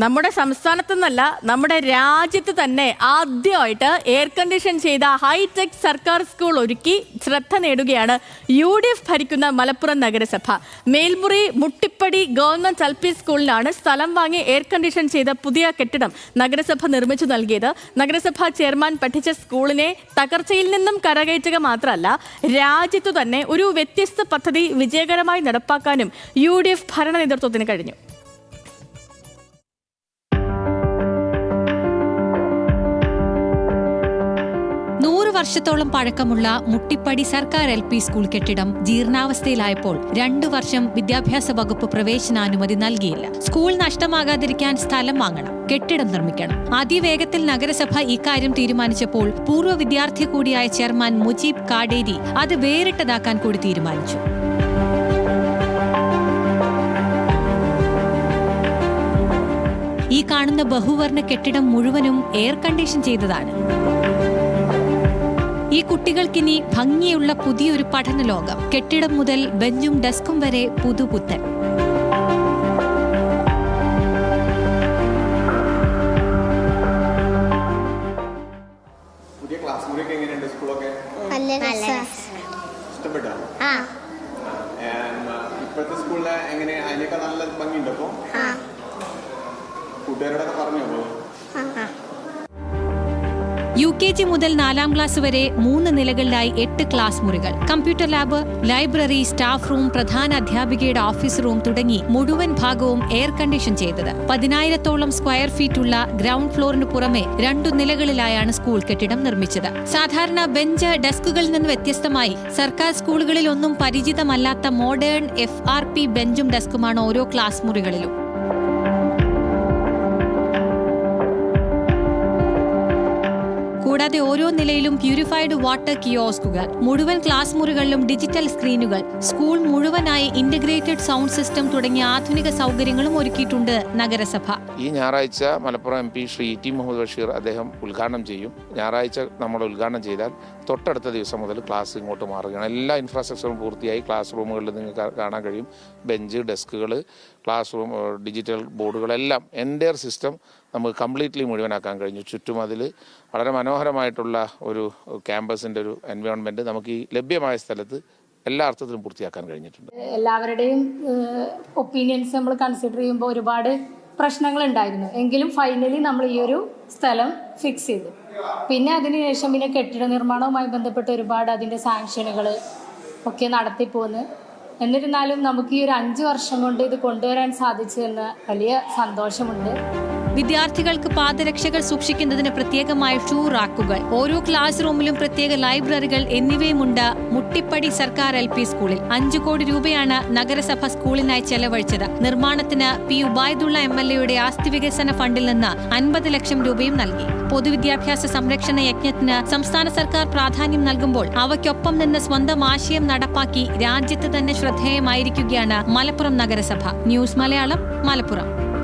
നമ്മുടെ സംസ്ഥാനത്തു നിന്നല്ല നമ്മുടെ രാജ്യത്ത് തന്നെ ആദ്യമായിട്ട് എയർ കണ്ടീഷൻ ചെയ്ത ഹൈടെക് സർക്കാർ സ്കൂൾ ഒരുക്കി ശ്രദ്ധ നേടുകയാണ് യു ഡി എഫ് ഭരിക്കുന്ന മലപ്പുറം നഗരസഭ. Melmuri Muttippadi government L P സ്കൂളിലാണ് സ്ഥലം വാങ്ങി എയർ കണ്ടീഷൻ ചെയ്ത പുതിയ കെട്ടിടം നഗരസഭ നിർമ്മിച്ചു നൽകിയത്. നഗരസഭാ ചെയർമാൻ പഠിച്ച സ്കൂളിനെ തകർച്ചയിൽ നിന്നും കരകയറ്റുക മാത്രമല്ല രാജ്യത്തു തന്നെ ഒരു വ്യത്യസ്ത പദ്ധതി വിജയകരമായി നടപ്പാക്കാനും യു ഡി എഫ് ഭരണ നേതൃത്വത്തിന് കഴിഞ്ഞു. വർഷത്തോളം പഴക്കമുള്ള മുട്ടിപ്പടി സർക്കാർ എൽ പി സ്കൂൾ കെട്ടിടം ജീർണാവസ്ഥയിലായപ്പോൾ രണ്ടു വർഷം വിദ്യാഭ്യാസ വകുപ്പ് പ്രവേശനാനുമതി നൽകിയില്ല. സ്കൂൾ നഷ്ടമാകാതിരിക്കാൻ സ്ഥലം വാങ്ങണം കെട്ടിടം നിർമ്മിക്കണം. അതിവേഗത്തിൽ നഗരസഭ ഇക്കാര്യം തീരുമാനിച്ചപ്പോൾ പൂർവ വിദ്യാർത്ഥി കൂടിയായ ചെയർമാൻ മുജീബ് കാടേരി അത് വേറിട്ടതാക്കാൻ കൂടി തീരുമാനിച്ചു. ഈ കാണുന്ന ബഹുവർണ കെട്ടിടം മുഴുവനും എയർ കണ്ടീഷൻ ചെയ്തതാണ്. ഈ കുട്ടികൾക്കിനി ഭംഗിയുള്ള പുതിയൊരു പഠന ലോകം കെട്ടിടം മുതൽ ബെഞ്ചും ഡെസ്കും വരെ പുതുപുത്തൻ. ഇപ്പോഴത്തെ സ്കൂളിലെ എങ്ങനെ? അതിനൊക്കെ നല്ല ഭംഗിയുണ്ടോ കൂട്ടുകാരോടൊക്കെ പറഞ്ഞോ യു കെ ജി മുതൽ നാലാം ക്ലാസ് വരെ മൂന്ന് നിലകളിലായി എട്ട് ക്ലാസ് മുറികൾ. Computer lab library staff room പ്രധാന അധ്യാപികയുടെ ഓഫീസ് റൂം തുടങ്ങി മുഴുവൻ ഭാഗവും എയർ കണ്ടീഷൻ ചെയ്തത്. പതിനായിരത്തോളം സ്ക്വയർ ഫീറ്റ് ഉള്ള ഗ്രൗണ്ട് ഫ്ലോറിന് പുറമെ രണ്ടു നിലകളിലായാണ് സ്കൂൾ കെട്ടിടം നിർമ്മിച്ചത്. സാധാരണ ബെഞ്ച് ഡെസ്കുകളിൽ നിന്ന് വ്യത്യസ്തമായി സർക്കാർ സ്കൂളുകളിൽ ഒന്നും പരിചിതമല്ലാത്ത മോഡേൺ എഫ് ആർ പി ബെഞ്ചും ഡെസ്കുമാണ് ഓരോ ക്ലാസ് മുറികളിലും. കൂടാതെ ഓരോ നിലയിലും പ്യൂരിഫൈഡ് വാട്ടർ കിയോസ്കുകൾ മുഴുവൻ ക്ലാസ് മുറികളിലും ഡിജിറ്റൽ സ്ക്രീനുകൾ സ്കൂൾ മുഴുവനായി ഇന്റഗ്രേറ്റഡ് സൗണ്ട് സിസ്റ്റം തുടങ്ങിയ ആധുനിക സൗകര്യങ്ങളും ഒരുക്കിയിട്ടുണ്ട് നഗരസഭ. ഈ ഞായറാഴ്ച Malappuram M P Shri T Muhammad Basheer അദ്ദേഹം ഉദ്ഘാടനം ചെയ്യും. ഞായറാഴ്ച നമ്മൾ ഉദ്ഘാടനം ചെയ്താൽ തൊട്ടടുത്ത ദിവസം മുതൽ ക്ലാസ് ഇങ്ങോട്ട് മാറുകയാണ്. എല്ലാ ഇൻഫ്രാസ്ട്രക്ചറും പൂർത്തിയായി ക്ലാസ് റൂമുകളിൽ നിങ്ങൾക്ക് കാണാൻ കഴിയും. ബെഞ്ച് ഡെസ്കുകൾ ക്ലാസ് റൂം ഡിജിറ്റൽ ബോർഡുകളെല്ലാം എന്റെ സിസ്റ്റം നമുക്ക് കംപ്ലീറ്റ്ലി മുഴുവനാക്കാൻ കഴിഞ്ഞു. ചുറ്റും അതിൽ വളരെ മനോഹരമായിട്ടുള്ള ഒരു ക്യാമ്പസിന്റെ ഒരു എൻവയോൺമെന്റ് നമുക്ക് ഈ ലഭ്യമായ സ്ഥലത്ത് എല്ലാ അർത്ഥത്തിലും പൂർത്തിയാക്കാൻ കഴിഞ്ഞിട്ടുണ്ട്. എല്ലാവരുടെയും ഒപ്പീനിയൻസ് നമ്മൾ കൺസിഡർ ചെയ്യുമ്പോൾ ഒരുപാട് പ്രശ്നങ്ങൾ ഉണ്ടായിരുന്നു എങ്കിലും ഫൈനലി നമ്മൾ ഈ ഒരു സ്ഥലം ഫിക്സ് ചെയ്തു. പിന്നെ അതിനുശേഷം പിന്നെ കെട്ടിട നിർമ്മാണവുമായി ബന്ധപ്പെട്ട് ഒരുപാട് അതിന്റെ സാങ്ഷനുകൾ ഒക്കെ നടത്തിപ്പോന്ന് എന്നിരുന്നാലും നമുക്ക് ഈ ഒരു അഞ്ച് വർഷം കൊണ്ട് ഇത് കൊണ്ടുവരാൻ സാധിച്ചു എന്ന് വലിയ സന്തോഷമുണ്ട്. വിദ്യാർത്ഥികൾക്ക് പാദരക്ഷകൾ സൂക്ഷിക്കുന്നതിന് പ്രത്യേകമായ ഷൂ റാക്കുകൾ ഓരോ ക്ലാസ് റൂമിലും പ്രത്യേക ലൈബ്രറികൾ എന്നിവയുമുണ്ട് മുട്ടിപ്പടി സർക്കാർ എൽ പി സ്കൂളിൽ അഞ്ചു കോടി രൂപയാണ് നഗരസഭ സ്കൂളിനായി ചെലവഴിച്ചത്. നിർമ്മാണത്തിന് പി ഉബൈദുള്ള എം എൽ എയുടെ ആസ്തി വികസന ഫണ്ടിൽ നിന്ന് അൻപത് ലക്ഷം രൂപയും നൽകി. പൊതുവിദ്യാഭ്യാസ സംരക്ഷണ യജ്ഞത്തിന് സംസ്ഥാന സർക്കാർ പ്രാധാന്യം നൽകുമ്പോൾ അവയ്ക്കൊപ്പം നിന്ന് സ്വന്തം ആശയം നടപ്പാക്കി രാജ്യത്ത് തന്നെ ശ്രദ്ധേയമായിരിക്കുകയാണ് മലപ്പുറം നഗരസഭ. ന്യൂസ് മലയാളം മലപ്പുറം.